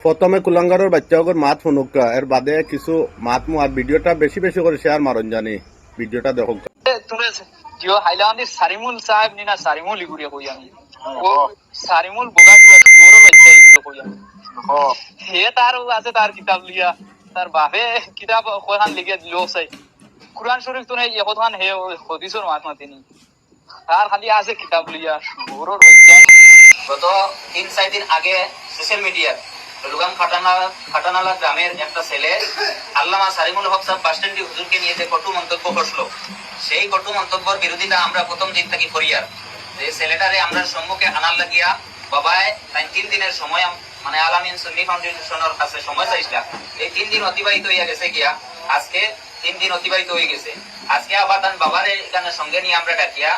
প্রথমে কুলাঙ্গারের বাচ্চাগর মাত শুনুকা এর বাদে কিছু মাত মু আর ভিডিওটা বেশি বেশি করে শেয়ার মারন জানি ভিডিওটা দেখো তুমি জিও হাইলান্ডি সারিমুল সাহেব নিনা সারিমুল ইগুরে কই আমি ও সারিমুল বগা তুলা সুর বাচ্চা ইগুরে কই আমি হে তার ও আছে তার কিতাব লিয়া তার বাপে কিতাব কোরআন লিখে দিল সাই কুরআন শরীফ তো নাই এখন হে হদিসর মাত মাতিনি তার খালি আছে কিতাব লিয়া সুর বাচ্চা গত তিন চার দিন আগে সোশ্যাল মিডিয়ার লুগাম খাটানা খাটানালা গ্রামের একটা ছেলে আল্লামা সারিমুল হক সাহেব বাস স্ট্যান্ডে হুজুরকে নিয়ে যে কটু মন্তব্য করল, সেই কটু মন্তব্যের বিরোধিতা আমরা প্রথম দিন থেকে করিয়ার যে ছেলেটারে আমরা সম্মুখে আনার লাগিয়া, বাবায়, তাই তিন দিনের সময় মানে আলামিন সুন্নি ফাউন্ডেশনের কাছে সময় চাইছিলাম। এই তিন দিন অতিবাহিত হইয়া গেছে গিয়া, আজকে তিন দিন অতিবাহিত হয়ে গেছে। আজকে আবার তার বাবারে এখানে সঙ্গে নিয়ে আমরা ডাকিয়া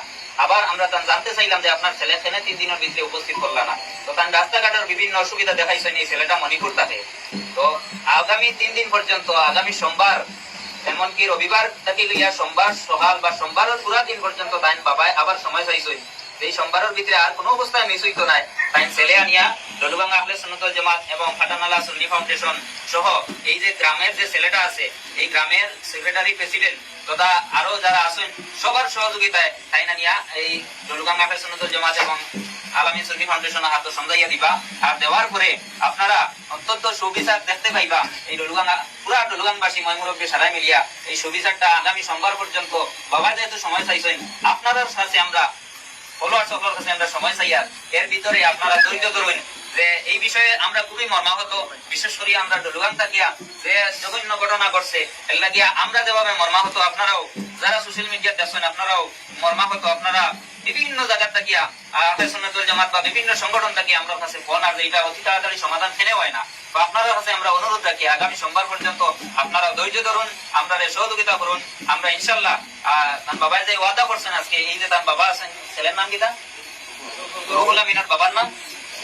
আবার আমরা জানতে চাইলাম যে আপনার ছেলে এখানে তিন দিনের ভিতরে উপস্থিত করলা না। তো তার রাস্তাঘাটের বিভিন্ন অসুবিধা দেখাইছেন এই ছেলেটা মণিপুর থাকে তো আগামী তিন দিন পর্যন্ত, আগামী সোমবার, এমনকি রবিবার থেকে লইয়া সোমবার, সকাল বা সোমবারের পুরা দিন পর্যন্ত তাই বাবায় আবার সময় চাইছই। এই সোমবারের ভিতরে আর কোনো অবস্থায় মিস হইতো নাই। তাই ছেলে আনিয়া দলুবাঙ্গা আহলে সুন্নতল জামাত এবং ফাটানালা সুন্নি ফাউন্ডেশন সহ এই যে গ্রামের যে ছেলেটা আছে, এই গ্রামের সেক্রেটারি প্রেসিডেন্ট তথা আরও যারা আছেন, সবার সহযোগিতায় তাই না নিয়া এই দলুবাঙ্গা আহলে সুন্নতল জামাত এবং আলামী সুন্নি ফাউন্ডেশন হাত সমঝাইয়া দিবা। আর দেওয়ার পরে আপনারা অত্যন্ত সুবিচার দেখতে পাইবা, এই ডলুগাঙ্গা পুরা ডলুগাংবাসী ময়মুরব্বী সারাই মিলিয়া এই সুবিচারটা আগামী সোমবার পর্যন্ত বাবা যেহেতু সময় চাইছেন আপনাদের সাথে আমরা ফলোয়ার সকলের কাছে আমরা সময় চাই আর এর ভিতরে আপনারা ধৈর্য ধরুন। যে এই বিষয়ে আমরা খুবই মর্মাহত। বিশেষ করে আমরা ডলুগাং থাকিয়া যে জঘন্য ঘটনা ঘটছে এর লাগিয়া আমরা যেভাবে মর্মাহত, আপনারাও যারা সোশ্যাল মিডিয়া দেখছেন আপনারাও মর্মাহত, আপনারা বিভিন্ন জায়গা থাকিয়া জামাত বা বিভিন্ন সংগঠন থাকিয়া আমরা কাছে ফোন আর এটা অতি তাড়াতাড়ি সমাধান ফেনে হয় না। তো আপনাদের কাছে আমরা অনুরোধ রাখি, আগামী সোমবার পর্যন্ত আপনারা ধৈর্য ধরুন, আমরা সহযোগিতা করুন, আমরা ইনশাল্লাহ তার বাবা যে ওয়াদা করছেন আজকে, এই যে তার বাবা আছেন, ছেলের নাম কিটা রুহুল আমিনার বাবার নাম?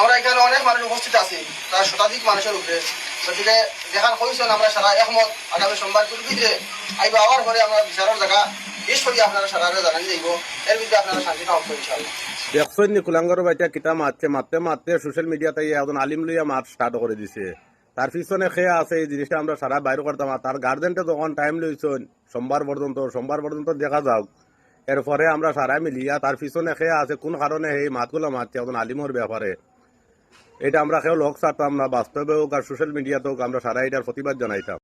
আমরা এখানে অনেক মানুষ উপস্থিত আছি, প্রায় শতাধিক মানুষের উপরে। গতিকে দেখান হয়েছেন আমরা সারা একমত। আগামী সোমবার ভিতরে আইব আবার পরে আমরা বিচারের জায়গা দেখছেন নি কিতা মারতে মারতে সোশ্যাল মিডিয়াতে একজন আলিম লইয়া মাত স্টার্ট করে দিছে। তার পিছনে খেয়ে আছে, এই জিনিসটা আমরা সারা বাইরে করতাম। তার গার্জেনটা যখন টাইম লইছেন, সোমবার পর্যন্ত সোমবার পর্যন্ত দেখা যাক এরপরে আমরা সারা মিলিয়া তার পিছনে খেয়ে আছে, কোন কারণে এই মাতগুলো মারছে একজন আলিমর ব্যাপারে। এটা আমরা কেউ লোক ছাড়তাম না, বাস্তবে হোক আর সোশ্যাল মিডিয়াতে হোক, আমরা সারা এটার প্রতিবাদ জানাইতাম।